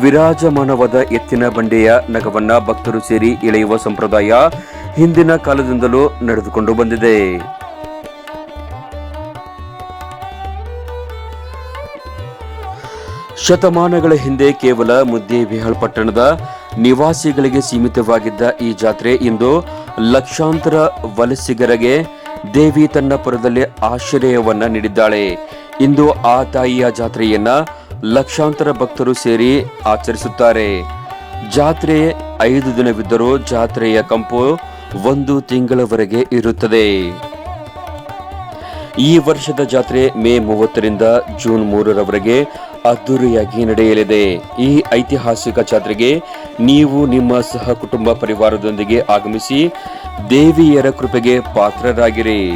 ವಿರಾಜಮಾನವಾದ ಎತ್ತಿನ ಬಂಡೆಯ ನಗವನ್ನ ಭಕ್ತರು ಸೇರಿ ಎಳೆಯುವ ಸಂಪ್ರದಾಯ ಹಿಂದಿನ ಕಾಲದಿಂದಲೂ ನಡೆದುಕೊಂಡು ಬಂದಿದೆ. ಶತಮಾನಗಳ ಹಿಂದೆ ಕೇವಲ ಮುದ್ದೇಬಿಹಾಳ್ ಪಟ್ಟಣದ ನಿವಾಸಿಗಳಿಗೆ ಸೀಮಿತವಾಗಿದ್ದ ಈ ಜಾತ್ರೆ ಇಂದು ಲಕ್ಷಾಂತರ ವಲಸಿಗರಿಗೆ ದೇವಿ ತನ್ನ ಪುರದಲ್ಲಿ ಆಶ್ರಯವನ್ನ ನೀಡಿದ್ದಾಳೆ. ಇಂದು ಆ ತಾಯಿಯ ಜಾತ್ರೆಯನ್ನ ಲಕ್ಷಾಂತರ ಭಕ್ತರು ಸೇರಿ ಆಚರಿಸುತ್ತಾರೆ. ಜಾತ್ರೆ ಐದು ದಿನವಿದ್ದರೂ ಜಾತ್ರೆಯ ಕಂಪು ಒಂದು ತಿಂಗಳವರೆಗೆ ಇರುತ್ತದೆ. ಈ ವರ್ಷದ ಜಾತ್ರೆ ಮೇ ಮೂವತ್ತರಿಂದ ಜೂನ್ ಮೂರರವರೆಗೆ ಅದ್ದೂರಿಯಾಗಿ ನಡೆಯಲಿದೆ. ಈ ಐತಿಹಾಸಿಕ ಜಾತ್ರೆಗೆ ನೀವು ನಿಮ್ಮ ಸಹ ಕುಟುಂಬ ಪರಿವಾರದೊಂದಿಗೆ ಆಗಮಿಸಿ ದೇವಿಯರ ಕೃಪೆಗೆ ಪಾತ್ರರಾಗಿರಿ.